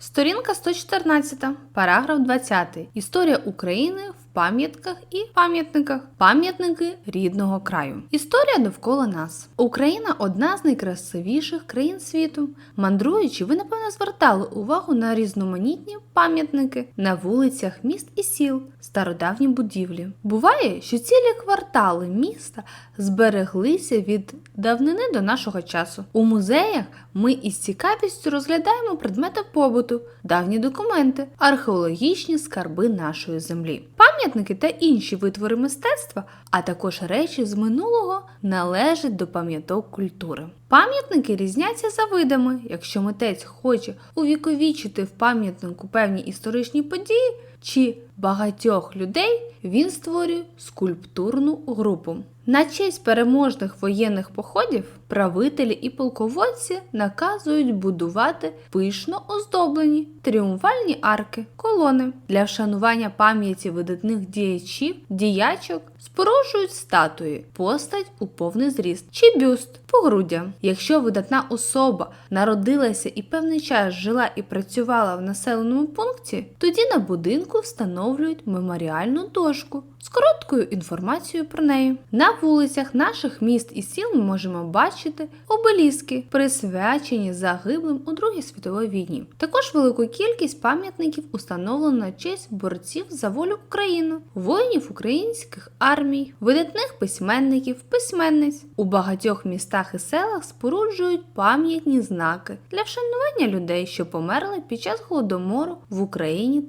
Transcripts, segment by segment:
Сторінка 114, параграф 20. Історія України в пам'ятках і пам'ятниках. Пам'ятники рідного краю. Історія довкола нас. Україна одна з найкрасивіших країн світу. Мандруючи, ви напевно звертали увагу на різноманітні пам'ятники на вулицях міст і сіл, стародавні будівлі. Буває, що цілі квартали міста збереглися від давнини до нашого часу. У музеях ми із цікавістю розглядаємо предмети побуту, давні документи, археологічні скарби нашої землі. Пам'ятники та інші витвори мистецтва, а також речі з минулого належать до пам'яток культури. Пам'ятники різняться за видами. Якщо митець хоче увіковічити в пам'ятнику певні історичні події чи багатьох людей, він створює скульптурну групу. На честь переможних воєнних походів правителі і полководці наказують будувати пишно оздоблені тріумфальні арки, колони для вшанування пам'яті видатних діячів, діячок споруджують статуї, постать у повний зріст чи бюст погруддя. Якщо видатна особа народилася і певний час жила і працювала в населеному пункті, тоді на будинку встановлюють меморіальну дошку з короткою інформацією про неї. На вулицях наших міст і сіл ми можемо бачити обеліски, присвячені загиблим у Другій світовій війні. Також велику кількість пам'ятників установлено на честь борців за волю України, воїнів українських армій, видатних письменників, письменниць. У багатьох містах і селах споруджують пам'ятні знаки для вшанування людей, що померли під час голодомору в Україні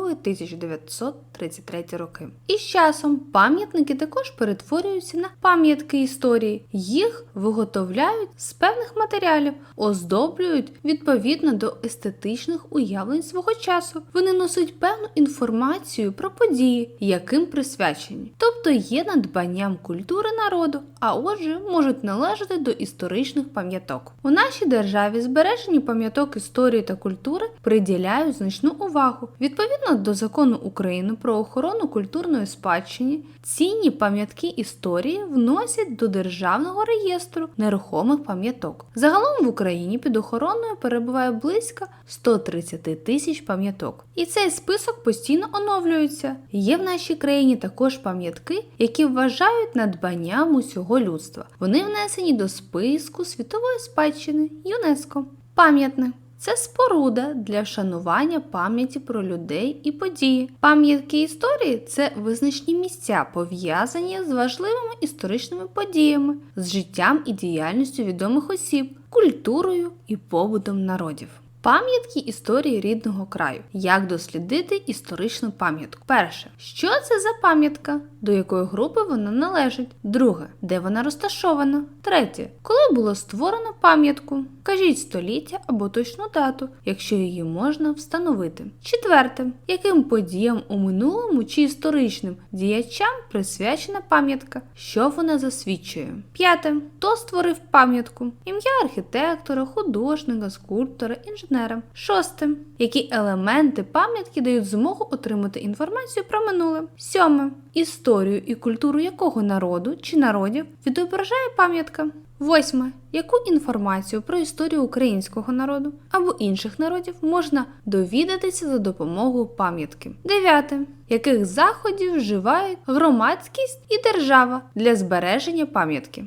1932-1933 роки. І з часом пам'ятники також перетворюються на пам'ятки історії. Їх виготовляють з певних матеріалів, оздоблюють відповідно до естетичних уявлень свого часу. Вони носять певну інформацію про події, яким присвячені, тобто є надбанням культури народу, а отже, можуть належати до історичних пам'яток. У нашій державі збережені пам'яток історії та культури приділяють значну увагу. Відповідно до закону України про охорону культурної спадщини, цінні пам'ятки історії вносять до державного реєстру нерухомих пам'яток. Загалом в Україні під охороною перебуває близько 130 тисяч пам'яток. І цей список постійно оновлюється. Є в нашій країні також пам'ятки, які вважають надбанням усього людства. Вони внесені до списку світової спадщини ЮНЕСКО. Пам'ятник. Це споруда для вшанування пам'яті про людей і події. Пам'ятки історії це визначні місця, пов'язані з важливими історичними подіями, з життям і діяльністю відомих осіб, культурою і побутом народів. Пам'ятки історії рідного краю. Як дослідити історичну пам'ятку? Перше, що це за пам'ятка, до якої групи вона належить? Друге, де вона розташована? Третє, коли було створено пам'ятку? Кажіть століття або точну дату, якщо її можна встановити. Четверте, яким подіям у минулому чи історичним діячам присвячена пам'ятка, що вона засвідчує? П'яте, хто створив пам'ятку? Ім'я архітектора, художника, скульптора, інженера. Шосте, які елементи пам'ятки дають змогу отримати інформацію про минуле. Сьоме, історію і культуру якого народу чи народів відображає пам'ятка. Восьме. Яку інформацію про історію українського народу або інших народів можна довідатися за допомогою пам'ятки? Дев'яте. Яких заходів вживають громадськість і держава для збереження пам'ятки?